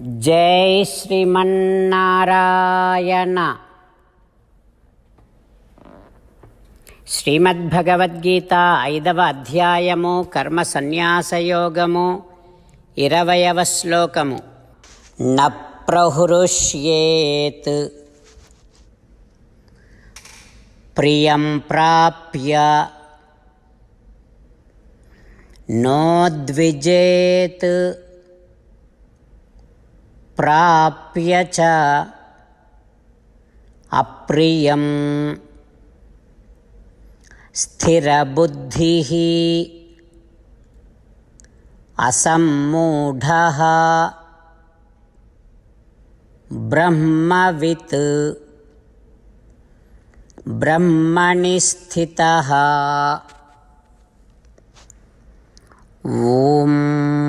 జై శ్రీమన్నారాయణ. శ్రీమద్భగవద్గీత ఐదవ అధ్యాయము కర్మ సన్యాసయోగము ఇరవయవ శ్లోకము. న ప్రహృష్యేత్. ప్రియం ప్రాప్య. నోద్విజేత్ प्राप्य च अप्रियं स्थिरबुद्धिः असम्मूढः। ब्रह्मवित्। ब्रह्मणि स्थितः। ॐ।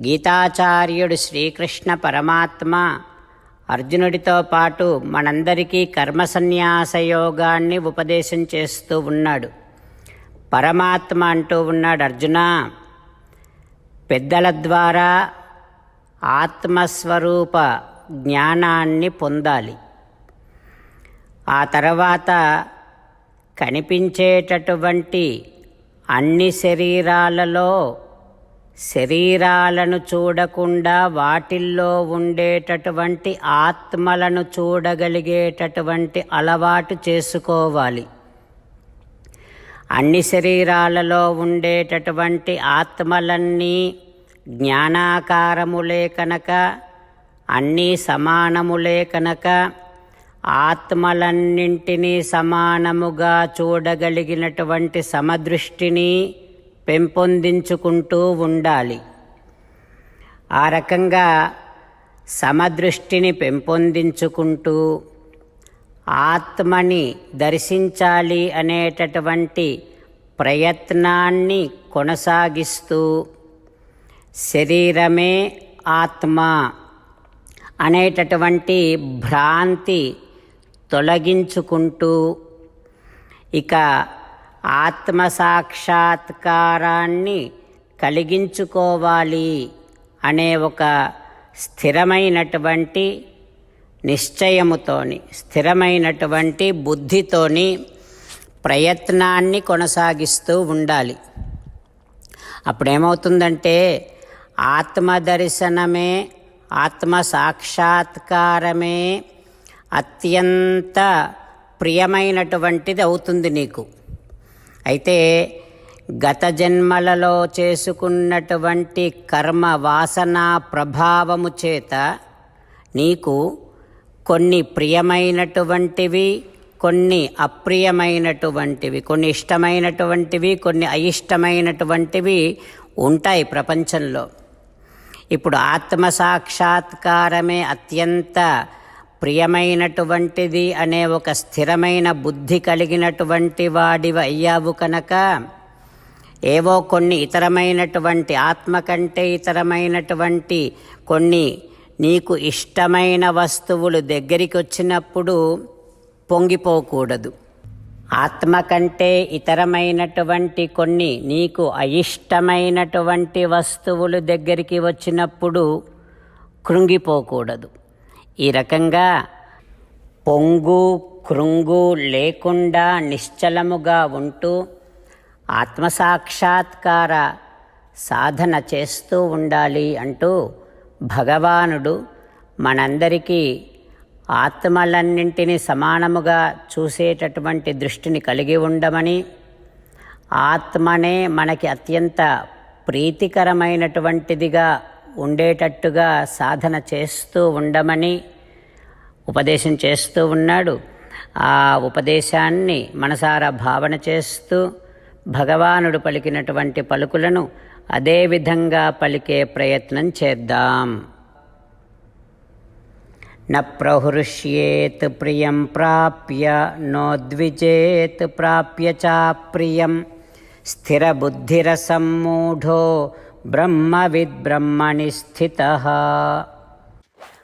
గీతాచార్యుడు శ్రీకృష్ణ పరమాత్మ అర్జునుడితో పాటు మనందరికీ కర్మ సన్యాస యోగాన్ని ఉపదేశం చేస్తూ ఉన్నాడు. పరమాత్మ అంటూ ఉన్నాడు అర్జున పెద్దల ద్వారా ఆత్మస్వరూప జ్ఞానాన్ని పొందాలి. ఆ తర్వాత కనిపించేటటువంటి అన్ని శరీరాలలో శరీరాలను చూడకుండా వాటిల్లో ఉండేటటువంటి ఆత్మలను చూడగలిగేటటువంటి అలవాటు చేసుకోవాలి. అన్ని శరీరాలలో ఉండేటటువంటి ఆత్మలన్నీ జ్ఞానాకారములే కనుక అన్నీ సమానములే కనుక ఆత్మలన్నింటినీ సమానముగా చూడగలిగినటువంటి సమదృష్టిని పెంపొందించుకుంటూ ఉండాలి. ఆ రకంగా సమదృష్టిని పెంపొందించుకుంటూ ఆత్మని దర్శించాలి అనేటటువంటి ప్రయత్నాన్ని కొనసాగిస్తూ శరీరమే ఆత్మ అనేటటువంటి భ్రాంతి తొలగించుకుంటూ ఇక ఆత్మ సాక్షాత్కారాన్ని కలిగించుకోవాలి అనే ఒక స్థిరమైనటువంటి నిశ్చయముతోని స్థిరమైనటువంటి బుద్ధితోని ప్రయత్నాన్ని కొనసాగిస్తూ ఉండాలి. అప్పుడేమవుతుందంటే ఆత్మదర్శనమే ఆత్మ సాక్షాత్కారమే అత్యంత ప్రియమైనటువంటిది అవుతుంది నీకు. అయితే గత జన్మలలో చేసుకున్నటువంటి కర్మ వాసన ప్రభావము చేత నీకు కొన్ని ప్రియమైనటువంటివి కొన్ని అప్రియమైనటువంటివి కొన్ని ఇష్టమైనటువంటివి కొన్ని అయిష్టమైనటువంటివి ఉంటాయి ప్రపంచంలో. ఇప్పుడు ఆత్మ సాక్షాత్కారమే అత్యంత ప్రియమైనటువంటిది అనే ఒక స్థిరమైన బుద్ధి కలిగినటువంటి వాడివి అయ్యావు కనుక ఏవో కొన్ని ఇతరమైనటువంటి ఆత్మ కంటే ఇతరమైనటువంటి కొన్ని నీకు ఇష్టమైన వస్తువులు దగ్గరికి వచ్చినప్పుడు పొంగిపోకూడదు. ఆత్మ కంటే ఇతరమైనటువంటి కొన్ని నీకు అయిష్టమైనటువంటి వస్తువులు దగ్గరికి వచ్చినప్పుడు కృంగిపోకూడదు. ఈ రకంగా పొంగు కృంగు లేకుండా నిశ్చలముగా ఉంటూ ఆత్మసాక్షాత్కార సాధన చేస్తూ ఉండాలి అంటూ భగవానుడు మనందరికీ ఆత్మలన్నింటినీ సమానముగా చూసేటటువంటి దృష్టిని కలిగి ఉండమని ఆత్మనే మనకి అత్యంత ప్రీతికరమైనటువంటిదిగా ఉండేటట్టుగా సాధన చేస్తూ ఉండమని ఉపదేశం చేస్తూ ఉన్నాడు. ఆ ఉపదేశాన్ని మనసారా భావన చేస్తూ భగవానుడు పలికినటువంటి పలుకులను అదేవిధంగా పలికే ప్రయత్నం చేద్దాం. న ప్రహృష్యేత్ ప్రియం ప్రాప్య నోద్విజేత్ ప్రాప్య చాప్రియం స్థిరబుద్ధిరసమ్మూఢో బ్రహ్మవిద్ బ్రహ్మణి స్థిత.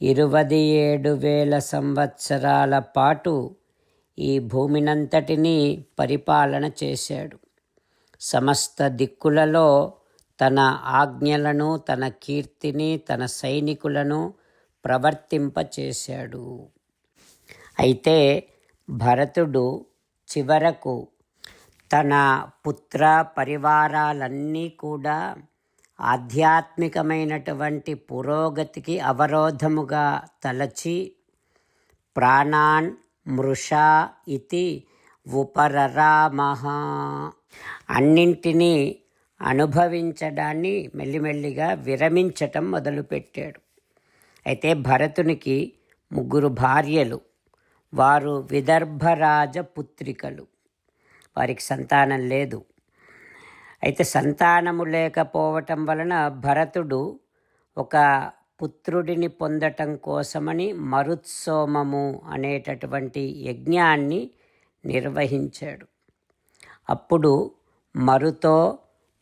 ఇరవై ఏడు వేల సంవత్సరాల పాటు ఈ భూమినంతటినీ పరిపాలన చేశాడు. సమస్త దిక్కులలో తన ఆజ్ఞలను తన కీర్తిని తన సైనికులను ప్రవర్తింపచేశాడు. అయితే భరతుడు చివరకు తన పుత్ర పరివారాలన్నీ కూడా ఆధ్యాత్మికమైనటువంటి పురోగతికి అవరోధముగా తలచి ప్రాణాన్ మృషా ఇది ఉపరరామహ. అన్నింటినీ అనుభవించడాన్ని మెల్లిమెల్లిగా విరమించటం మొదలుపెట్టాడు. అయితే భరతునికి ముగ్గురు భార్యలు వారు విదర్భరాజ పుత్రికలు వారికి సంతానం లేదు. అయితే సంతానము లేకపోవటం వలన భరతుడు ఒక పుత్రుడిని పొందటం కోసమని మరుత్సోమము అనేటటువంటి యజ్ఞాన్ని నిర్వహించాడు. అప్పుడు మరుతో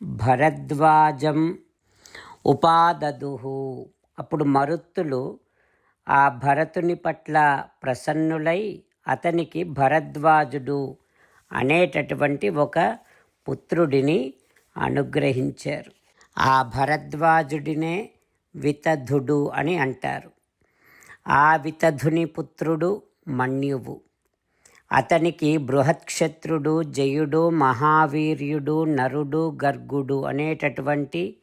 భరద్వాజం ఉపాదదుహు అప్పుడు మరుత్తులు ఆ భరతుని పట్ల ప్రసన్నులై అతనికి భరద్వాజుడు అనేటటువంటి ఒక పుత్రుడిని అనుగ్రహించారు. ఆ భరద్వాజుడినే వితధుడు అని అంటారు. ఆ వితధుని పుత్రుడు మన్యువు. అతనికి బృహత్క్షత్రుడు జయుడు మహావీర్యుడు నరుడు గర్గుడు అనేటటువంటి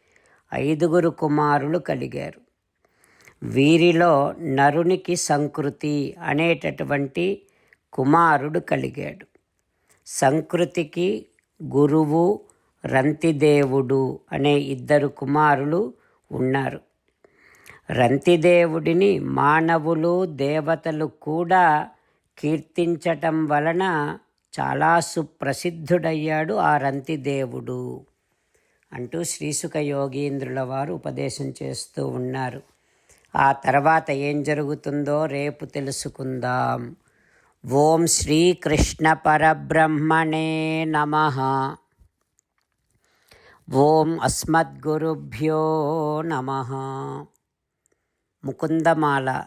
ఐదుగురు కుమారులు కలిగారు. వీరిలో నరునికి సంకృతి అనేటటువంటి కుమారుడు కలిగాడు. సంకృతికి గురువు రంతిదేవుడు అనే ఇద్దరు కుమారులు ఉన్నారు. రంతిదేవుడిని మానవులు దేవతలు కూడా కీర్తించటం వలన చాలా సుప్రసిద్ధుడయ్యాడు ఆ రంతిదేవుడు అంటూ శ్రీసుఖ యోగీంద్రుల వారు ఉపదేశం చేస్తూ ఉన్నారు. ఆ తర్వాత ఏం జరుగుతుందో రేపు తెలుసుకుందాం. ఓం శ్రీకృష్ణ పరబ్రహ్మణే నమ. ॐ अस्मद्गुरुभ्यो नमः। मुकुन्दमाल,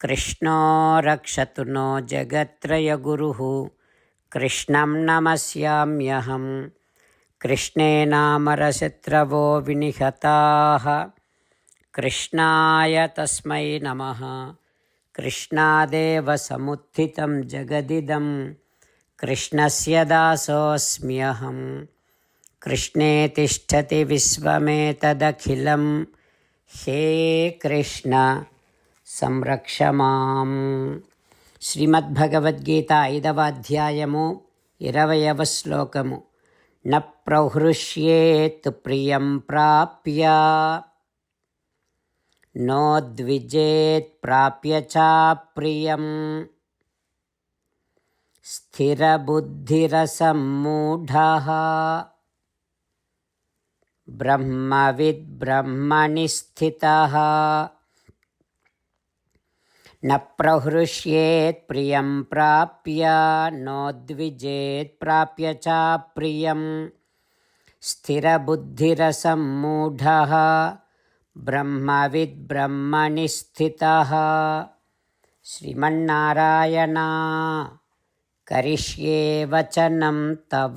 कृष्णो रक्षतु नो जगत्रय गुर कृष्ण नमस्याम्यहम नामरशत्रवो विनिहताः। कृष्णाय तस्म नम। कृष्णादेव समुत्थितं जगदिदं। कृष्णस्य दासोऽस्म्यहम्। కృష్ణే తిష్టతి విశ్వమేతదఖిలం హే కృష్ణ సంరక్ష మాం శ్రీమద్భగవద్గీత ఐదవ అధ్యాయము ఇరవయవ శ్లోకము న ప్రహృష్యేత్ ప్రియం ప్రాప్య నోద్విజేత్ ప్రాప్య చాప్రియం స్థిరబుద్ధిరసమ్మూఢः ब्रह्मविद्ब्रह्मणि स्थितः न प्रहृष्येत् प्रियं प्राप्य नोद्विजेत् प्राप्य चाप्रियं स्थिरबुद्धिरसम्मूढः ब्रह्मविद्ब्रह्मणि स्थितः श्रीमन्नारायणा, करिष्ये वचनं तव।